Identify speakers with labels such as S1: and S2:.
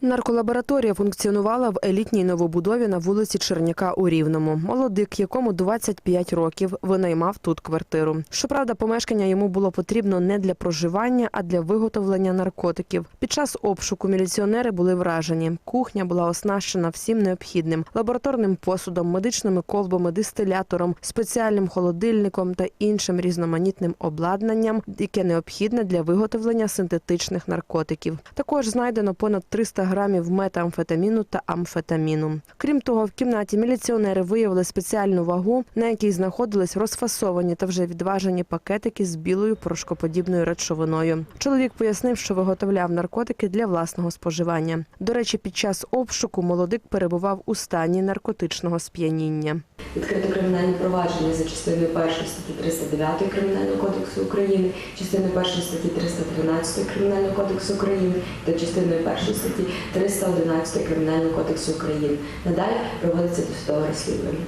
S1: Нарколабораторія функціонувала в елітній новобудові на вулиці Черняка у Рівному. Молодик, якому 25 років, винаймав тут квартиру. Щоправда, помешкання йому було потрібно не для проживання, а для виготовлення наркотиків. Під час обшуку міліціонери були вражені. Кухня була оснащена всім необхідним: лабораторним посудом, медичними колбами, дистилятором, спеціальним холодильником та іншим різноманітним обладнанням, яке необхідне для виготовлення синтетичних наркотиків. Також знайдено понад 300 грамів метамфетаміну та амфетаміну. Крім того, в кімнаті міліціонери виявили спеціальну вагу, на якій знаходились розфасовані та вже відважені пакетики з білою порошкоподібною речовиною. Чоловік пояснив, що виготовляв наркотики для власного споживання. До речі, під час обшуку молодик перебував у стані наркотичного сп'яніння.
S2: Відкрито кримінальне провадження за частиною 1 статті 309 Кримінального кодексу України, частиною 1 статті 312 Кримінального кодексу України та частиною 1 статті 311 Кримінального кодексу України. Надалі проводиться досудове розслідування.